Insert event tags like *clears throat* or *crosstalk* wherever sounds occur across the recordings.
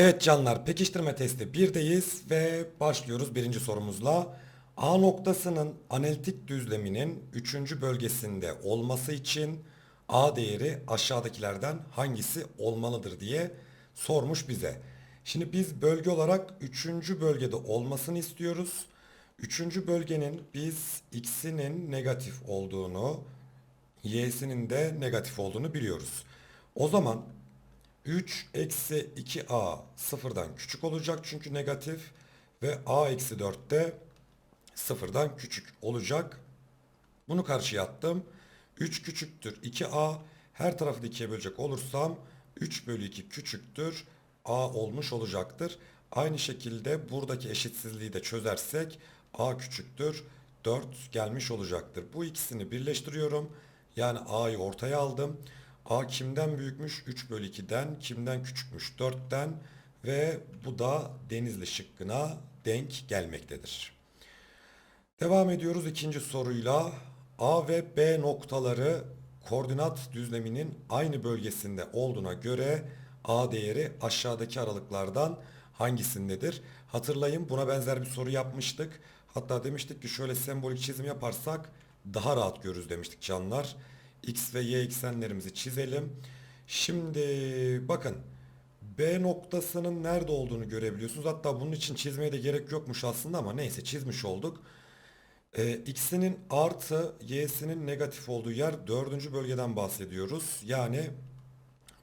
Evet canlar pekiştirme testi 1'deyiz ve başlıyoruz birinci sorumuzla. A noktasının analitik düzleminin 3. bölgesinde olması için A değeri aşağıdakilerden hangisi olmalıdır diye sormuş bize. Şimdi biz bölge olarak 3. bölgede olmasını istiyoruz. 3. bölgenin biz x'inin negatif olduğunu, y'sinin de negatif olduğunu biliyoruz. O zaman 3 eksi 2a sıfırdan küçük olacak çünkü negatif ve a eksi 4 de sıfırdan küçük olacak. Bunu karşıya attım. 3 küçüktür 2a. Her tarafı da 2'ye bölecek olursam 3 bölü 2 küçüktür a olmuş olacaktır. Aynı şekilde buradaki eşitsizliği de çözersek a küçüktür 4 gelmiş olacaktır. Bu ikisini birleştiriyorum. Yani a'yı ortaya aldım. A kimden büyükmüş? 3 bölü 2'den. Kimden küçükmüş? 4'ten. Ve bu da Denizli şıkkına denk gelmektedir. Devam ediyoruz ikinci soruyla. A ve B noktaları koordinat düzleminin aynı bölgesinde olduğuna göre A değeri aşağıdaki aralıklardan hangisindedir? Hatırlayın buna benzer bir soru yapmıştık. Hatta demiştik ki şöyle sembolik çizim yaparsak daha rahat görürüz demiştik canlar. X ve Y eksenlerimizi çizelim. Şimdi bakın B noktasının nerede olduğunu görebiliyorsunuz. Hatta bunun için çizmeye de gerek yokmuş aslında ama neyse çizmiş olduk. Ee, X'inin artı Y'sinin negatif olduğu yer dördüncü bölgeden bahsediyoruz. Yani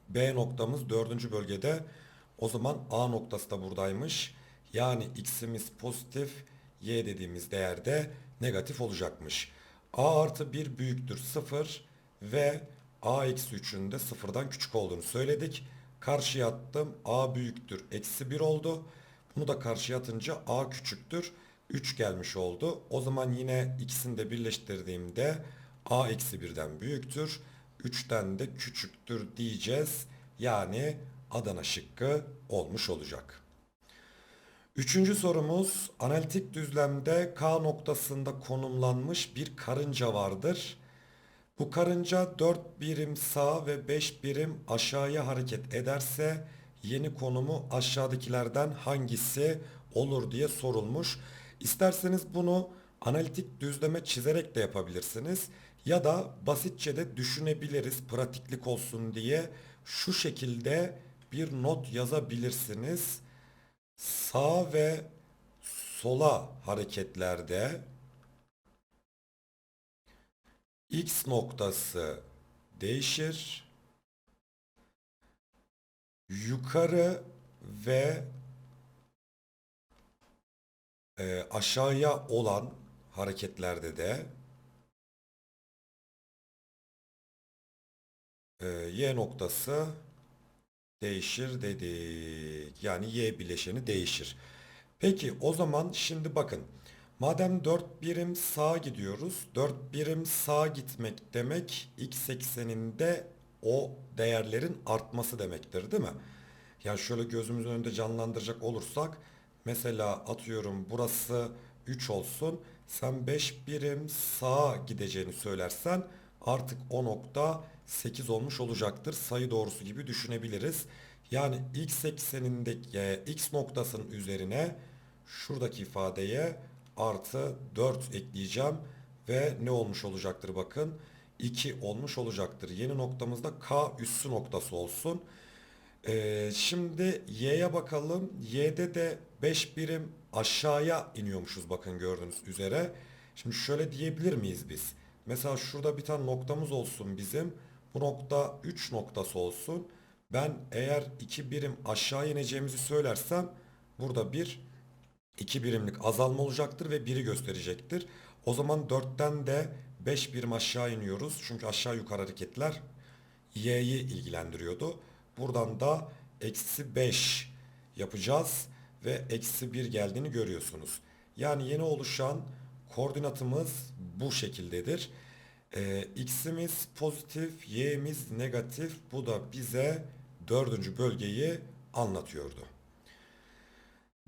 B noktamız dördüncü bölgede. O zaman A noktası da buradaymış. Yani X'imiz pozitif, Y dediğimiz değerde negatif olacakmış. A artı 1 büyüktür 0 ve A eksi 3'ün de sıfırdan küçük olduğunu söyledik. Karşıya attım. A büyüktür. Eksi 1 oldu. Bunu da karşıya atınca A küçüktür. 3 gelmiş oldu. O zaman yine ikisini de birleştirdiğimde A eksi 1'den büyüktür. 3'ten de küçüktür diyeceğiz. Yani Adana şıkkı olmuş olacak. Üçüncü sorumuz analitik düzlemde K noktasında konumlanmış bir karınca vardır. Bu karınca 4 birim sağ ve 5 birim aşağıya hareket ederse yeni konumu aşağıdakilerden hangisi olur diye sorulmuş. İsterseniz bunu analitik düzleme çizerek de yapabilirsiniz. Ya da basitçe de düşünebiliriz pratiklik olsun diye şu şekilde bir not yazabilirsiniz. Sağ ve sola hareketlerde x noktası değişir. Yukarı ve e, aşağıya olan hareketlerde de e, y noktası değişir dedik. Yani y bileşeni değişir. Peki o zaman şimdi bakın. Madem 4 birim sağa gidiyoruz. 4 birim sağa gitmek demek x ekseninde o değerlerin artması demektir değil mi? Yani şöyle gözümüzün önünde canlandıracak olursak mesela atıyorum burası 3 olsun. Sen 5 birim sağa gideceğini söylersen artık o nokta 8 olmuş olacaktır. Sayı doğrusu gibi düşünebiliriz. Yani x eksenindeki x noktasının üzerine şuradaki ifadeye artı 4 ekleyeceğim ve ne olmuş olacaktır bakın 2 olmuş olacaktır. Yeni noktamızda K üssü noktası olsun. Ee, şimdi Y'ye bakalım. Y'de de 5 birim aşağıya iniyormuşuz bakın gördüğünüz üzere. Şimdi şöyle diyebilir miyiz biz? Mesela şurada bir tane noktamız olsun bizim. Bu nokta 3 noktası olsun. Ben eğer 2 birim aşağı ineceğimizi söylersem burada bir 2 birimlik azalma olacaktır ve 1'i gösterecektir. O zaman 4'ten de 5 birim aşağı iniyoruz. Çünkü aşağı yukarı hareketler y'yi ilgilendiriyordu. Buradan da eksi 5 yapacağız ve eksi 1 geldiğini görüyorsunuz. Yani yeni oluşan koordinatımız bu şekildedir. Ee, x'imiz pozitif, y'miz negatif. Bu da bize dördüncü bölgeyi anlatıyordu.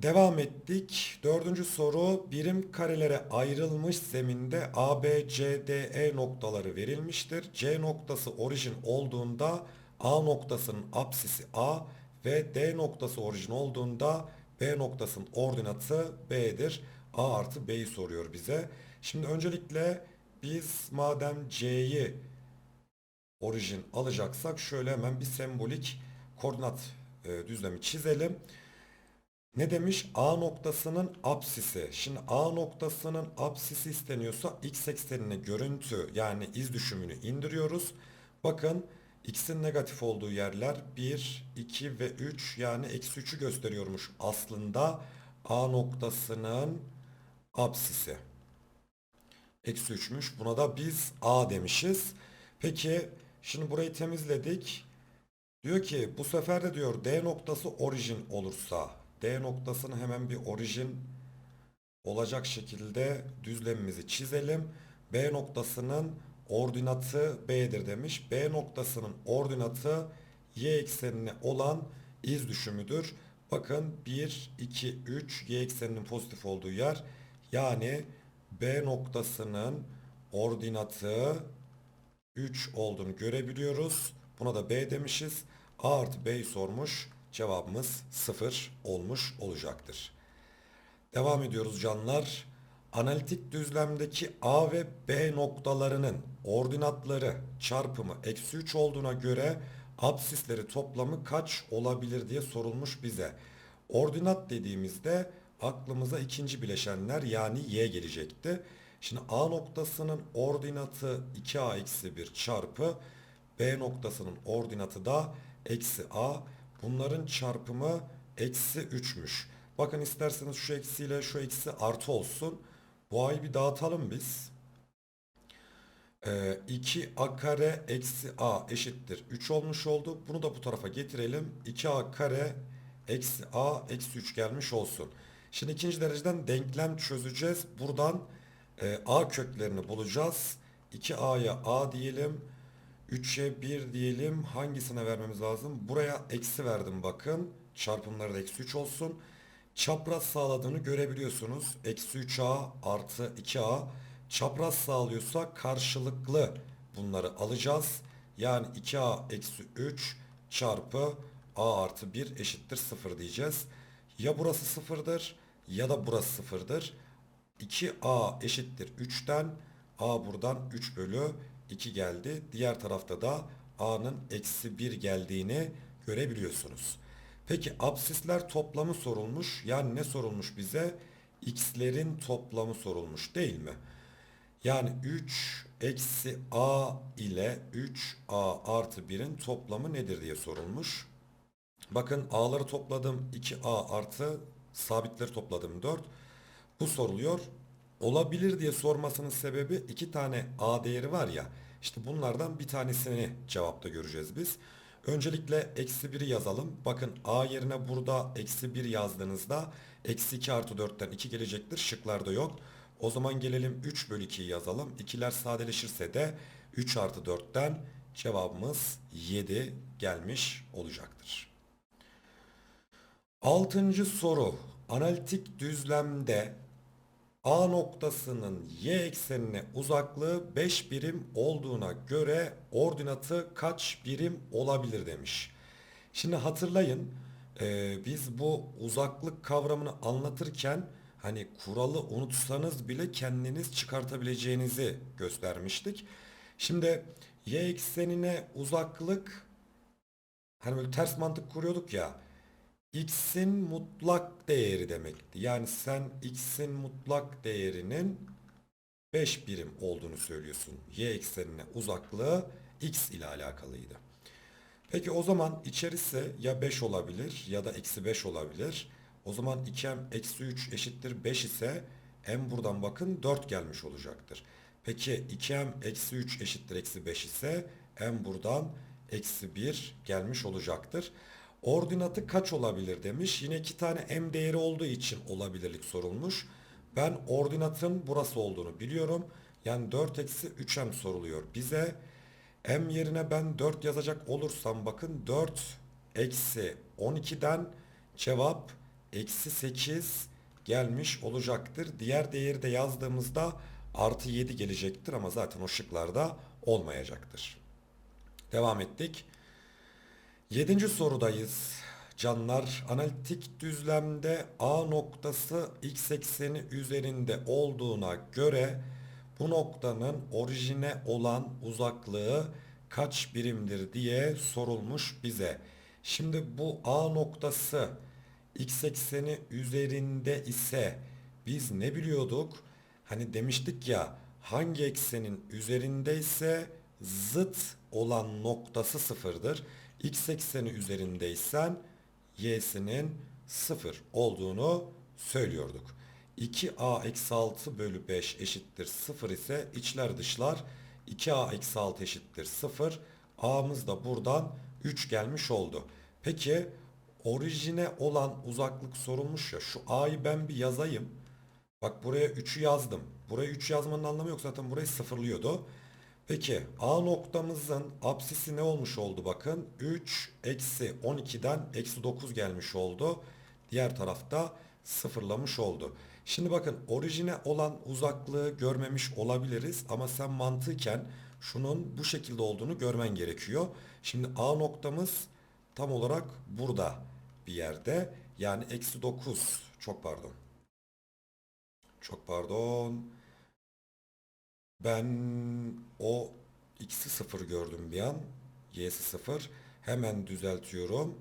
Devam ettik. Dördüncü soru birim karelere ayrılmış zeminde A, B, C, D, E noktaları verilmiştir. C noktası orijin olduğunda A noktasının apsisi A ve D noktası orijin olduğunda B noktasının ordinatı B'dir. A artı B'yi soruyor bize. Şimdi öncelikle biz madem C'yi orijin alacaksak şöyle hemen bir sembolik koordinat e, düzlemi çizelim. Ne demiş? A noktasının apsisi. Şimdi A noktasının apsisi isteniyorsa x eksenine görüntü yani iz düşümünü indiriyoruz. Bakın x'in negatif olduğu yerler 1, 2 ve 3 yani eksi 3'ü gösteriyormuş aslında A noktasının apsisi. Eksi 3'müş. Buna da biz A demişiz. Peki şimdi burayı temizledik. Diyor ki bu sefer de diyor D noktası orijin olursa D noktasını hemen bir orijin olacak şekilde düzlemimizi çizelim. B noktasının ordinatı B'dir demiş. B noktasının ordinatı Y eksenine olan iz düşümüdür. Bakın 1, 2, 3 Y ekseninin pozitif olduğu yer. Yani B noktasının ordinatı 3 olduğunu görebiliyoruz. Buna da B demişiz. A artı B'yi sormuş. Cevabımız 0 olmuş olacaktır. Devam ediyoruz canlar. Analitik düzlemdeki A ve B noktalarının ordinatları çarpımı eksi 3 olduğuna göre absisleri toplamı kaç olabilir diye sorulmuş bize. Ordinat dediğimizde aklımıza ikinci bileşenler yani y gelecekti. Şimdi A noktasının ordinatı 2a eksi 1 çarpı B noktasının ordinatı da eksi a. Bunların çarpımı eksi 3'müş. Bakın isterseniz şu eksiyle şu eksi artı olsun. Bu a'yı bir dağıtalım biz. Ee, 2a kare eksi a eşittir 3 olmuş oldu. Bunu da bu tarafa getirelim. 2a kare eksi a eksi 3 gelmiş olsun. Şimdi ikinci dereceden denklem çözeceğiz. Buradan e, a köklerini bulacağız. 2a'ya a diyelim. 3'e 1 diyelim. Hangisine vermemiz lazım? Buraya eksi verdim bakın. Çarpımları da eksi 3 olsun. Çapraz sağladığını görebiliyorsunuz. Eksi 3a artı 2a. Çapraz sağlıyorsa karşılıklı bunları alacağız. Yani 2a eksi 3 çarpı a artı 1 eşittir 0 diyeceğiz. Ya burası sıfırdır ya da burası sıfırdır. 2a eşittir 3'ten a buradan 3 bölü 2 geldi. Diğer tarafta da a'nın eksi 1 geldiğini görebiliyorsunuz. Peki absisler toplamı sorulmuş. Yani ne sorulmuş bize? x'lerin toplamı sorulmuş değil mi? Yani 3 eksi a ile 3a artı 1'in toplamı nedir diye sorulmuş. Bakın a'ları topladım 2a artı sabitleri topladım 4. Bu soruluyor. Olabilir diye sormasının sebebi iki tane a değeri var ya. İşte bunlardan bir tanesini cevapta göreceğiz biz. Öncelikle eksi 1'i yazalım. Bakın a yerine burada eksi 1 yazdığınızda eksi 2 artı 4'ten 2 gelecektir. Şıklarda yok. O zaman gelelim 3 bölü 2'yi yazalım. İkiler sadeleşirse de 3 artı 4'ten cevabımız 7 gelmiş olacaktır. Altıncı soru. Analitik düzlemde A noktasının y eksenine uzaklığı 5 birim olduğuna göre ordinatı kaç birim olabilir demiş. Şimdi hatırlayın e, biz bu uzaklık kavramını anlatırken hani kuralı unutsanız bile kendiniz çıkartabileceğinizi göstermiştik. Şimdi y eksenine uzaklık hani böyle ters mantık kuruyorduk ya x'in mutlak değeri demekti. Yani sen x'in mutlak değerinin 5 birim olduğunu söylüyorsun. Y eksenine uzaklığı x ile alakalıydı. Peki o zaman içerisi ya 5 olabilir ya da eksi 5 olabilir. O zaman 2m eksi 3 eşittir 5 ise m buradan bakın 4 gelmiş olacaktır. Peki 2m eksi 3 eşittir eksi 5 ise m buradan eksi 1 gelmiş olacaktır. Ordinatı kaç olabilir demiş. Yine iki tane m değeri olduğu için olabilirlik sorulmuş. Ben ordinatın burası olduğunu biliyorum. Yani 4 eksi 3m soruluyor bize. m yerine ben 4 yazacak olursam bakın 4 eksi 12'den cevap eksi 8 gelmiş olacaktır. Diğer değeri de yazdığımızda artı 7 gelecektir ama zaten o şıklarda olmayacaktır. Devam ettik. Yedinci sorudayız. Canlar analitik düzlemde A noktası x ekseni üzerinde olduğuna göre bu noktanın orijine olan uzaklığı kaç birimdir diye sorulmuş bize. Şimdi bu A noktası x ekseni üzerinde ise biz ne biliyorduk? Hani demiştik ya hangi eksenin üzerindeyse zıt olan noktası sıfırdır. X ekseni üzerindeysen y'sinin sıfır olduğunu söylüyorduk. 2a eksi 6 bölü 5 eşittir 0 ise içler dışlar 2a eksi 6 eşittir 0. a'mız da buradan 3 gelmiş oldu. Peki orijine olan uzaklık sorulmuş ya şu a'yı ben bir yazayım. Bak buraya 3'ü yazdım. Buraya 3 yazmanın anlamı yok zaten burayı sıfırlıyordu. Peki A noktamızın apsisi ne olmuş oldu bakın. 3 eksi 12'den eksi 9 gelmiş oldu. Diğer tarafta sıfırlamış oldu. Şimdi bakın orijine olan uzaklığı görmemiş olabiliriz ama sen mantıken şunun bu şekilde olduğunu görmen gerekiyor. Şimdi A noktamız tam olarak burada bir yerde. Yani eksi 9 çok pardon. Çok pardon. Ben o x'i 0 gördüm bir an. Y'si 0. Hemen düzeltiyorum.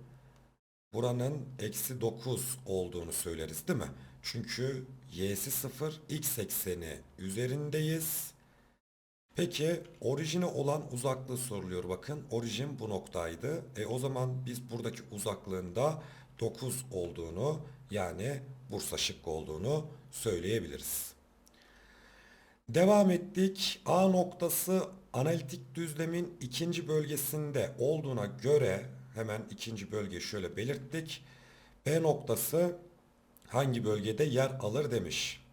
Buranın eksi 9 olduğunu söyleriz değil mi? Çünkü y'si 0 x ekseni üzerindeyiz. Peki orijine olan uzaklığı soruluyor bakın. Orijin bu noktaydı. E o zaman biz buradaki uzaklığında 9 olduğunu yani Bursa şıkkı olduğunu söyleyebiliriz. Devam ettik. A noktası analitik düzlemin ikinci bölgesinde olduğuna göre hemen ikinci bölge şöyle belirttik. B noktası hangi bölgede yer alır demiş.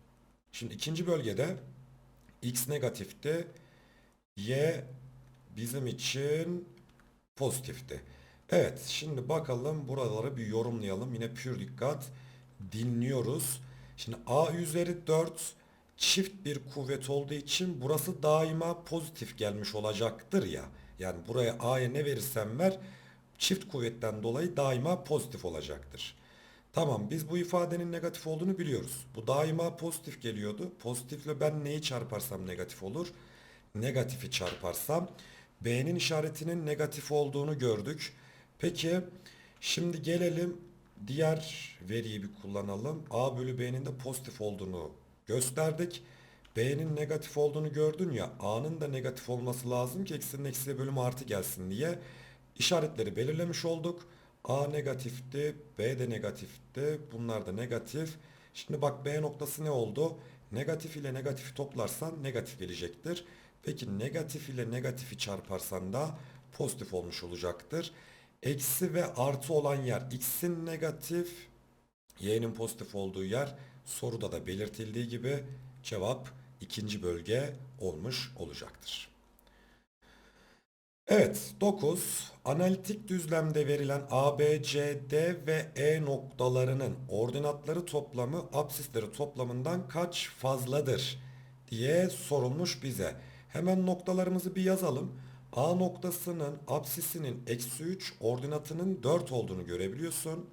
Şimdi ikinci bölgede x negatifti. Y bizim için pozitifti. Evet şimdi bakalım buraları bir yorumlayalım. Yine pür dikkat dinliyoruz. Şimdi a üzeri 4 çift bir kuvvet olduğu için burası daima pozitif gelmiş olacaktır ya. Yani buraya a'ya ne verirsen ver çift kuvvetten dolayı daima pozitif olacaktır. Tamam biz bu ifadenin negatif olduğunu biliyoruz. Bu daima pozitif geliyordu. Pozitifle ben neyi çarparsam negatif olur. Negatifi çarparsam B'nin işaretinin negatif olduğunu gördük. Peki şimdi gelelim diğer veriyi bir kullanalım. A bölü B'nin de pozitif olduğunu gösterdik. B'nin negatif olduğunu gördün ya A'nın da negatif olması lazım ki eksinin eksiye bölümü artı gelsin diye işaretleri belirlemiş olduk. A negatifti, B de negatifti, bunlar da negatif. Şimdi bak B noktası ne oldu? Negatif ile negatifi toplarsan negatif gelecektir. Peki negatif ile negatifi çarparsan da pozitif olmuş olacaktır. Eksi ve artı olan yer x'in negatif, y'nin pozitif olduğu yer soruda da belirtildiği gibi cevap ikinci bölge olmuş olacaktır. Evet 9 analitik düzlemde verilen A, B, C, D ve E noktalarının ordinatları toplamı absisleri toplamından kaç fazladır diye sorulmuş bize. Hemen noktalarımızı bir yazalım. A noktasının absisinin eksi 3 ordinatının 4 olduğunu görebiliyorsun.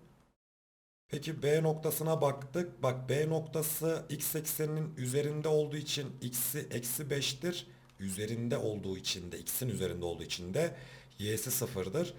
Peki B noktasına baktık. Bak B noktası x ekseninin üzerinde olduğu için x'i eksi 5'tir. Üzerinde olduğu için de x'in üzerinde olduğu için de y'si sıfırdır.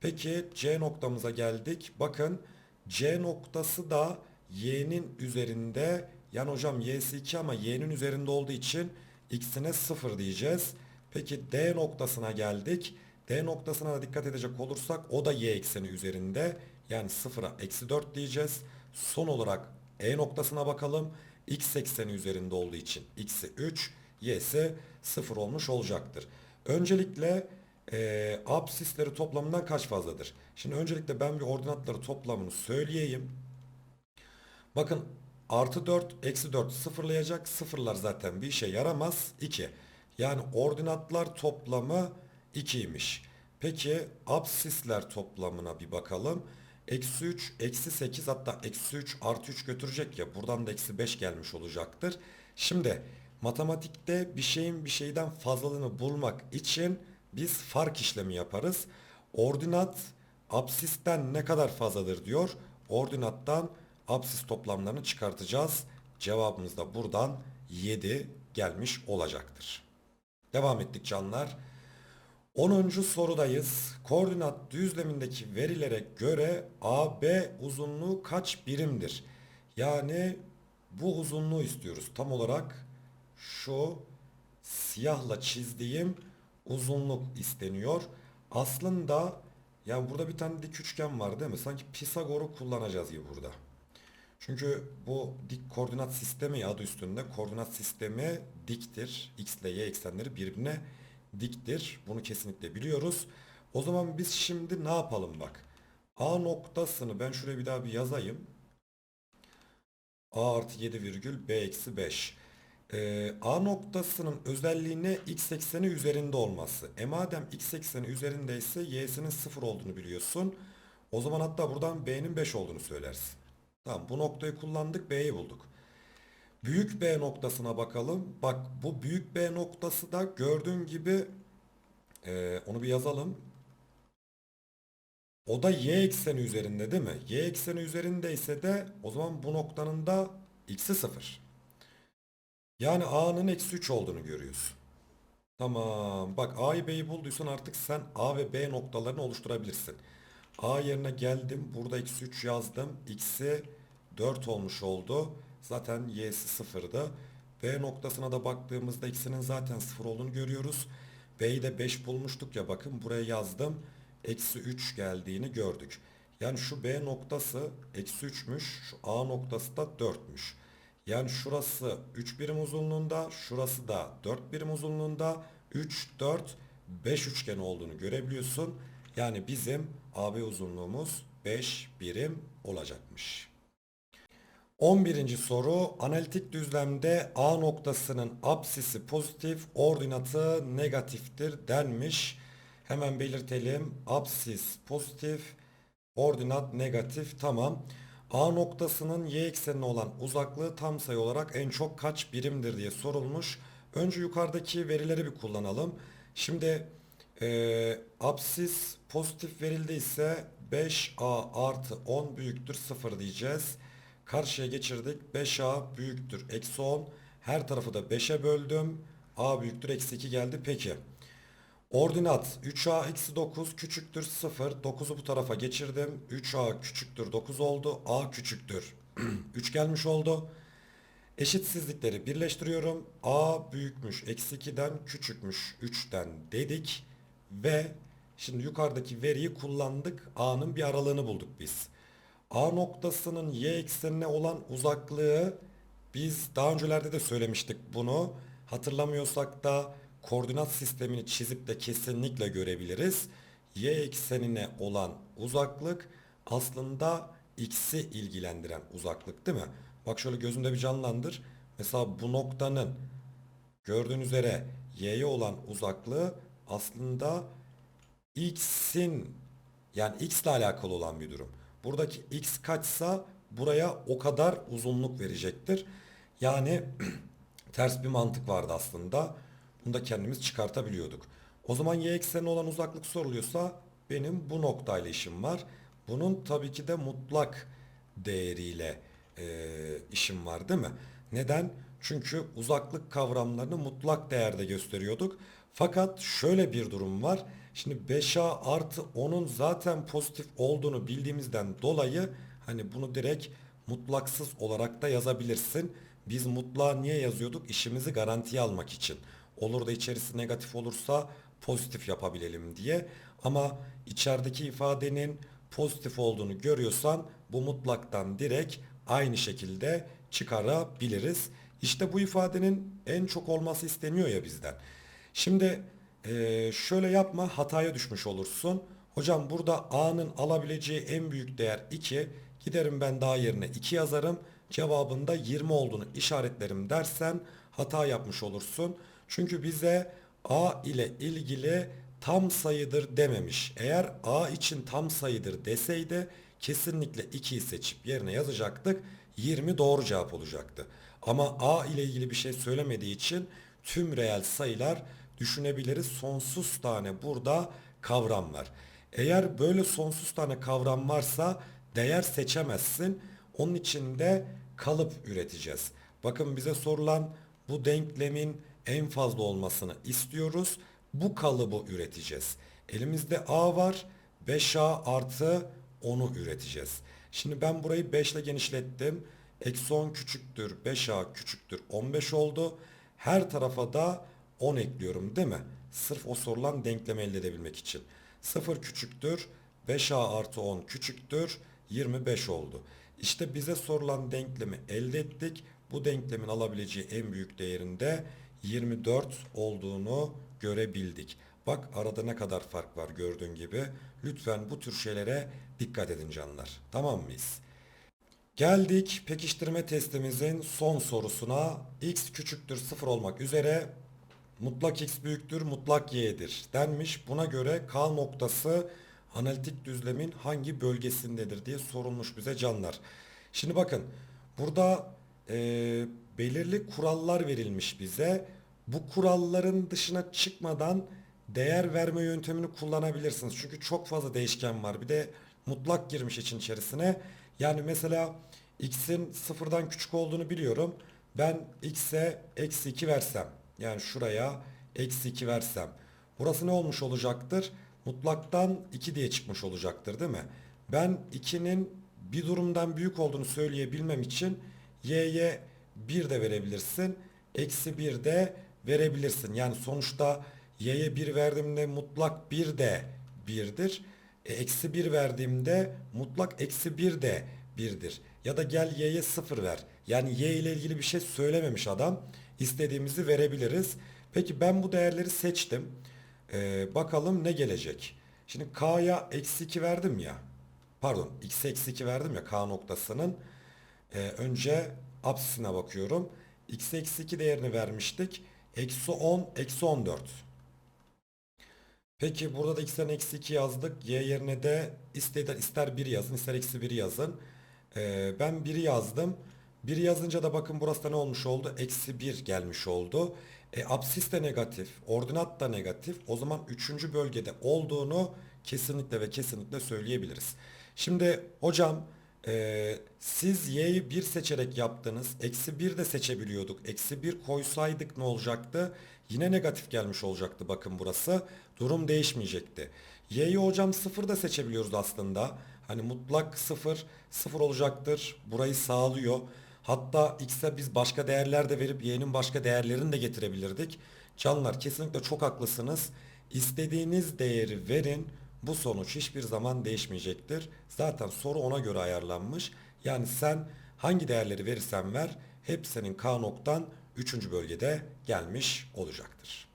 Peki C noktamıza geldik. Bakın C noktası da y'nin üzerinde. Yani hocam y'si 2 ama y'nin üzerinde olduğu için x'ine 0 diyeceğiz. Peki D noktasına geldik. D noktasına da dikkat edecek olursak o da y ekseni üzerinde. Yani 0'a eksi 4 diyeceğiz. Son olarak E noktasına bakalım. X ekseni üzerinde olduğu için x'i 3, y'si 0 olmuş olacaktır. Öncelikle e, absisleri toplamından kaç fazladır? Şimdi öncelikle ben bir ordinatları toplamını söyleyeyim. Bakın artı 4 eksi 4 sıfırlayacak. Sıfırlar zaten bir işe yaramaz. 2. Yani ordinatlar toplamı 2'ymiş. Peki absisler toplamına bir bakalım. Eksi 3, eksi 8 hatta eksi 3 artı 3 götürecek ya buradan da eksi 5 gelmiş olacaktır. Şimdi matematikte bir şeyin bir şeyden fazlalığını bulmak için biz fark işlemi yaparız. Ordinat Absisten ne kadar fazladır diyor. Ordinattan absis toplamlarını çıkartacağız. Cevabımız da buradan 7 gelmiş olacaktır. Devam ettik canlar. 10. sorudayız. Koordinat düzlemindeki verilere göre AB uzunluğu kaç birimdir? Yani bu uzunluğu istiyoruz. Tam olarak şu siyahla çizdiğim uzunluk isteniyor. Aslında yani burada bir tane dik üçgen var değil mi? Sanki Pisagor'u kullanacağız gibi burada. Çünkü bu dik koordinat sistemi adı üstünde koordinat sistemi diktir. X ile Y eksenleri birbirine diktir. Bunu kesinlikle biliyoruz. O zaman biz şimdi ne yapalım bak. A noktasını ben şuraya bir daha bir yazayım. A artı 7 virgül B eksi 5. Ee, A noktasının özelliğine x ekseni üzerinde olması. E madem x ekseni üzerindeyse y'sinin 0 olduğunu biliyorsun. O zaman hatta buradan b'nin 5 olduğunu söylersin. Tamam bu noktayı kullandık b'yi bulduk. Büyük B noktasına bakalım. Bak bu büyük B noktası da gördüğün gibi e, onu bir yazalım. O da y ekseni üzerinde değil mi? Y ekseni üzerindeyse de o zaman bu noktanın da x'i 0. Yani a'nın eksi 3 olduğunu görüyorsun. Tamam. Bak a'yı b'yi bulduysan artık sen a ve b noktalarını oluşturabilirsin. a yerine geldim. Burada eksi 3 yazdım. x'i 4 olmuş oldu. Zaten y'si 0'dı. B noktasına da baktığımızda x'inin zaten 0 olduğunu görüyoruz. B'yi de 5 bulmuştuk ya bakın buraya yazdım. Eksi 3 geldiğini gördük. Yani şu B noktası eksi 3'müş. Şu A noktası da 4'müş. Yani şurası 3 birim uzunluğunda, şurası da 4 birim uzunluğunda 3, 4, 5 üçgen olduğunu görebiliyorsun. Yani bizim AB uzunluğumuz 5 birim olacakmış. 11. soru analitik düzlemde A noktasının apsisi pozitif, ordinatı negatiftir denmiş. Hemen belirtelim. Apsis pozitif, ordinat negatif tamam. A noktasının y eksenine olan uzaklığı tam sayı olarak en çok kaç birimdir diye sorulmuş. Önce yukarıdaki verileri bir kullanalım. Şimdi e, apsis pozitif verildiyse 5a artı 10 büyüktür 0 diyeceğiz. Karşıya geçirdik. 5a büyüktür eksi 10. Her tarafı da 5'e böldüm. a büyüktür eksi 2 geldi. Peki. Ordinat 3a eksi 9 küçüktür 0. 9'u bu tarafa geçirdim. 3a küçüktür 9 oldu. a küçüktür *clears throat* 3 gelmiş oldu. Eşitsizlikleri birleştiriyorum. a büyükmüş eksi 2'den küçükmüş 3'ten dedik. Ve şimdi yukarıdaki veriyi kullandık. a'nın bir aralığını bulduk biz. A noktasının y eksenine olan uzaklığı biz daha öncelerde de söylemiştik bunu. Hatırlamıyorsak da koordinat sistemini çizip de kesinlikle görebiliriz. Y eksenine olan uzaklık aslında x'i ilgilendiren uzaklık değil mi? Bak şöyle gözünde bir canlandır. Mesela bu noktanın gördüğün üzere y'ye olan uzaklığı aslında x'in yani x ile alakalı olan bir durum. Buradaki x kaçsa buraya o kadar uzunluk verecektir. Yani *clears throat* ters bir mantık vardı aslında. Bunu da kendimiz çıkartabiliyorduk. O zaman y eksenine olan uzaklık soruluyorsa benim bu noktayla işim var. Bunun tabii ki de mutlak değeriyle e, işim var değil mi? Neden? Çünkü uzaklık kavramlarını mutlak değerde gösteriyorduk. Fakat şöyle bir durum var. Şimdi 5A artı 10'un zaten pozitif olduğunu bildiğimizden dolayı hani bunu direkt mutlaksız olarak da yazabilirsin. Biz mutlağı niye yazıyorduk? İşimizi garantiye almak için. Olur da içerisi negatif olursa pozitif yapabilelim diye. Ama içerideki ifadenin pozitif olduğunu görüyorsan bu mutlaktan direkt aynı şekilde çıkarabiliriz. İşte bu ifadenin en çok olması isteniyor ya bizden. Şimdi ee, şöyle yapma hataya düşmüş olursun. Hocam burada A'nın alabileceği en büyük değer 2. Giderim ben daha yerine 2 yazarım. Cevabında 20 olduğunu işaretlerim dersen hata yapmış olursun. Çünkü bize A ile ilgili tam sayıdır dememiş. Eğer A için tam sayıdır deseydi kesinlikle 2'yi seçip yerine yazacaktık. 20 doğru cevap olacaktı. Ama A ile ilgili bir şey söylemediği için tüm reel sayılar düşünebiliriz. Sonsuz tane burada kavram var. Eğer böyle sonsuz tane kavram varsa değer seçemezsin. Onun için de kalıp üreteceğiz. Bakın bize sorulan bu denklemin en fazla olmasını istiyoruz. Bu kalıbı üreteceğiz. Elimizde a var. 5a artı 10'u üreteceğiz. Şimdi ben burayı 5 ile genişlettim. Eksi 10 küçüktür 5a küçüktür 15 oldu. Her tarafa da 10 ekliyorum değil mi? Sırf o sorulan denklemi elde edebilmek için. 0 küçüktür 5a artı 10 küçüktür 25 oldu. İşte bize sorulan denklemi elde ettik. Bu denklemin alabileceği en büyük değerinde 24 olduğunu görebildik. Bak arada ne kadar fark var gördüğün gibi. Lütfen bu tür şeylere dikkat edin canlar. Tamam mıyız? Geldik pekiştirme testimizin son sorusuna. x küçüktür 0 olmak üzere mutlak x büyüktür mutlak y'dir denmiş. Buna göre k noktası analitik düzlemin hangi bölgesindedir diye sorulmuş bize canlar. Şimdi bakın burada e, belirli kurallar verilmiş bize. Bu kuralların dışına çıkmadan değer verme yöntemini kullanabilirsiniz. Çünkü çok fazla değişken var. Bir de mutlak girmiş için içerisine. Yani mesela x'in sıfırdan küçük olduğunu biliyorum. Ben x'e eksi 2 versem yani şuraya eksi 2 versem burası ne olmuş olacaktır? Mutlaktan 2 diye çıkmış olacaktır değil mi? Ben 2'nin bir durumdan büyük olduğunu söyleyebilmem için y'ye 1 de verebilirsin. Eksi 1 de verebilirsin. Yani sonuçta y'ye 1 verdiğimde mutlak 1 de 1'dir. E, eksi 1 verdiğimde mutlak eksi 1 de 1'dir. Ya da gel y'ye 0 ver. Yani y ile ilgili bir şey söylememiş adam. İstediğimizi verebiliriz. Peki ben bu değerleri seçtim. Ee, bakalım ne gelecek. Şimdi k'ya eksi 2 verdim ya. Pardon x'e eksi 2 verdim ya k noktasının. Ee, önce apsisine bakıyorum. x eksi 2 değerini vermiştik. Eksi 10, eksi 14. Peki burada da x'ten eksi 2 yazdık. Y yerine de ister, ister 1 yazın ister eksi 1 yazın. Ee, ben 1'i yazdım. 1 yazınca da bakın burası da ne olmuş oldu? Eksi 1 gelmiş oldu. E, absis de negatif, ordinat da negatif. O zaman 3. bölgede olduğunu kesinlikle ve kesinlikle söyleyebiliriz. Şimdi hocam e, siz y'yi 1 seçerek yaptınız. Eksi 1 de seçebiliyorduk. Eksi 1 koysaydık ne olacaktı? Yine negatif gelmiş olacaktı bakın burası. Durum değişmeyecekti. Y'yi hocam 0 da seçebiliyoruz aslında. Hani mutlak 0, 0 olacaktır. Burayı sağlıyor. Hatta x'e biz başka değerler de verip y'nin başka değerlerini de getirebilirdik. Canlar kesinlikle çok haklısınız. İstediğiniz değeri verin. Bu sonuç hiçbir zaman değişmeyecektir. Zaten soru ona göre ayarlanmış. Yani sen hangi değerleri verirsen ver hepsinin k noktan 3. bölgede gelmiş olacaktır.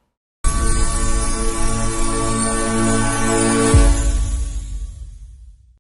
Música